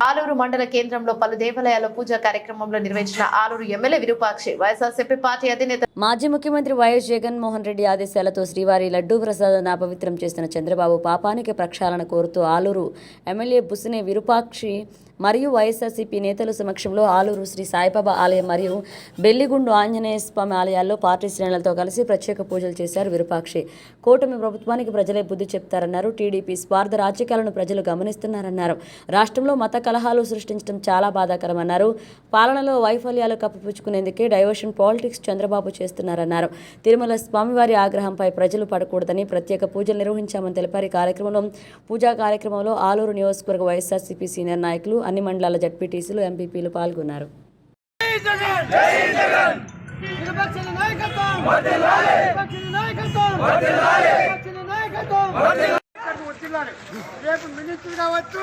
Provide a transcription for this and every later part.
ఆలూరు మండల కేంద్రంలో పలు దేవాలయాల పూజా కార్యక్రమంలో నిర్వహించిన Alur MLA Virupakshi YSRCP party అధినేత మాజీ ముఖ్యమంత్రి వైఎస్ జగన్మోహన్ రెడ్డి ఆదేశాలతో శ్రీవారి లడ్డూ ప్రసాదాన్ని అపవిత్రం చేసిన చంద్రబాబు పాపానికి ప్రక్షాళన కోరుతూ ఆలూరు ఎమ్మెల్యే బుసినే విరూపాక్షి మరియు వైఎస్ఆర్సీపీ నేతల సమక్షంలో ఆలూరు శ్రీ సాయిబాబా ఆలయం మరియు బెల్లిగుండు ఆంజనేయ స్వామి ఆలయాల్లో పార్టీ శ్రేణులతో కలిసి ప్రత్యేక పూజలు చేశారు విరూపాక్షి. కూటమి ప్రభుత్వానికి ప్రజలే బుద్ధి చెప్తారన్నారు. టీడీపీ స్వార్థ రాజకీయాలను ప్రజలు గమనిస్తున్నారన్నారు. రాష్ట్రంలో మత కలహాలు సృష్టించడం చాలా బాధాకరమన్నారు. పాలనలో వైఫల్యాలు కప్పిపుచ్చుకునేందుకే డైవర్షన్ పాలిటిక్స్ చంద్రబాబు చేస్తున్నారన్నారు. తిరుమల స్వామివారి ఆగ్రహంపై ప్రజలు పడకూడదని ప్రత్యేక పూజలు నిర్వహించామని తెలిపారు. ఈ కార్యక్రమంలో పూజా కార్యక్రమంలో ఆలూరు నియోజకవర్గ వైఎస్ఆర్సీపీ సీనియర్ నాయకులు అన్ని మండలాల జడ్పీటీసీలు ఎంపీపీలు పాల్గొన్నారు. రేపు మినిస్టర్ కావచ్చు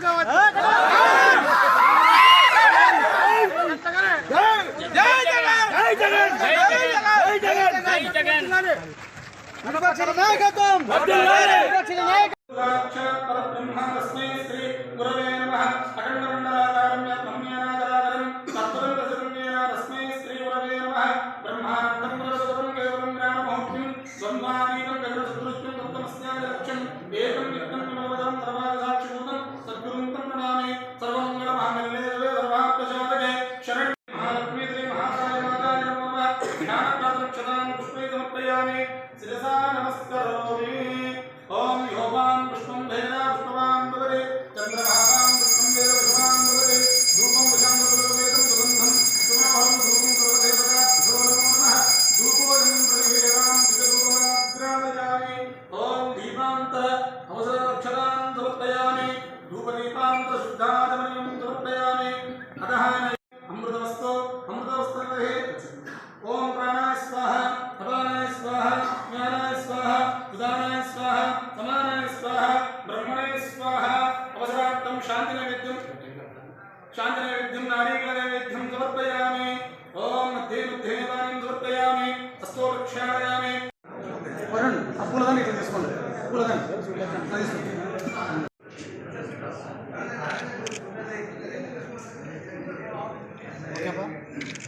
కావచ్చు. నాయకత్వం! ఉదానాయ స్వాహ సమానాయ స్వాహ బ్రహ్మణే స్వాహ అవసరార్థం శాంతి నైవేద్యం శాంతి నైవేద్యం నారీకల నైవేద్యం సమర్పయామి ఓం మధ్యే మధ్యే దానం సమర్పయామి హస్తో ప్రక్షాళయామి వరుణ్ ఆ పూలదాన్ని ఇట్లా తీసుకోండి పూలదాన్ని ఇట్లా తీసుకోండి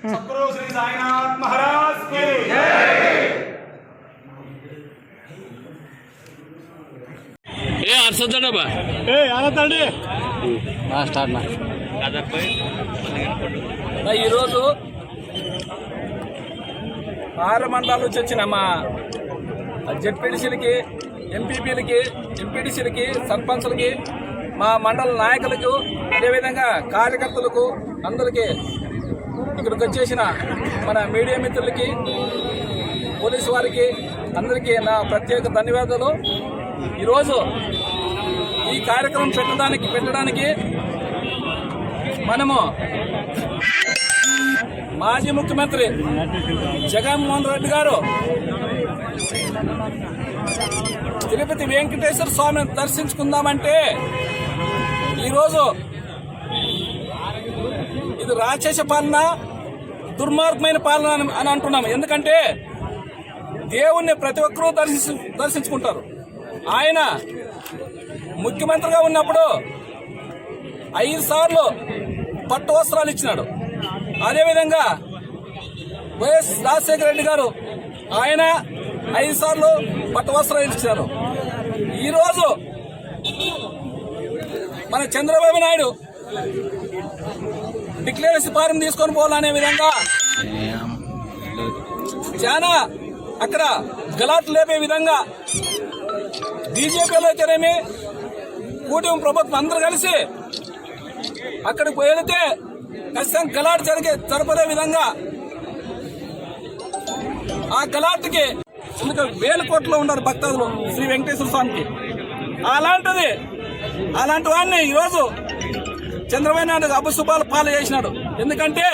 సద్గురు శ్రీ సాయినాథ్ మహారాజ్ కి ఏ అర్సద్దడబ్బా ఈరోజు ఆరు మండలాల నుంచి వచ్చిన మా జెడ్పీటీసీలకి ఎంపీపీలకి ఎంపీటీసీలకి సర్పంచులకి మా మండల నాయకులకు అదేవిధంగా కార్యకర్తలకు అందరికీ ఇక్కడికి వచ్చేసిన మన మీడియా మిత్రులకి పోలీసు వారికి అందరికీ నా ప్రత్యేక ధన్యవాదాలు. ఈరోజు ఈ కార్యక్రమం పెట్టడానికి పెట్టడానికి మనము మాజీ ముఖ్యమంత్రి జగన్మోహన్ రెడ్డి గారు తిరుపతి వెంకటేశ్వర స్వామిని దర్శించుకుందామంటే ఈరోజు ఇది రాక్షస పాలన దుర్మార్గమైన పాలన అని- అంటున్నాము. ఎందుకంటే దేవుణ్ణి ప్రతి ఒక్కరూ దర్శించు దర్శించుకుంటారు. ఆయన ముఖ్యమంత్రిగా ఉన్నప్పుడు ఐదు సార్లు పట్టు వస్త్రాలు ఇచ్చినాడు. అదేవిధంగా వైఎస్ రాజశేఖర రెడ్డి గారు ఆయన ఐదు సార్లు పట్టు వస్త్రాలు ఇచ్చారు ఈరోజు మన చంద్రబాబు నాయుడు డిక్లరేషన్ ఫారం తీసుకొని పోవాలనే విధంగా చాలా అక్కడ గలాట్లు లేపే విధంగా బీజేపీలో అయితేనేమి కూటమి ప్రభుత్వం అందరూ కలిసి అక్కడికి వెళితే ఖచ్చితంగా గలాట్ జరిగే జరపడే విధంగా ఆ గలాట్కి ఎందుకంటే వేల కోట్లో ఉన్నారు భక్తులు శ్రీ వెంకటేశ్వర స్వామికి. అలాంటిది అలాంటి వాడిని ఈరోజు చంద్రబాబు నాయుడు అపశుభాలు పాలు చేసినాడు. ఎందుకంటే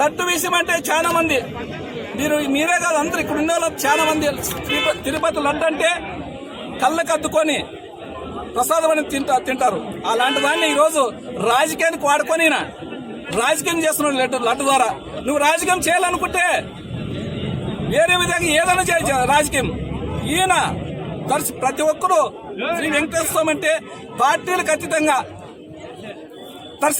లడ్డు విషయం అంటే చాలా మంది. మీరు మీరే కాదు అందరు ఇక్కడ ఉన్న వాళ్ళు చాలా మంది. తిరుపతి లడ్డు అంటే కళ్ళకు అద్దుకొని ప్రసాదం అని తింటా తింటారు. అలాంటి దాన్ని ఈరోజు రాజకీయానికి వాడుకొని ఈయన రాజకీయం చేస్తున్నాడు లడ్డు లడ్డు ద్వారా. నువ్వు రాజకీయం చేయాలనుకుంటే వేరే విధంగా ఏదైనా చేయొచ్చు రాజకీయం. ఈయన కలిసి ప్రతి ఒక్కరూ శ్రీ వెంకటేశ్వర అంటే పార్టీలకు అతీతంగా దర్శనం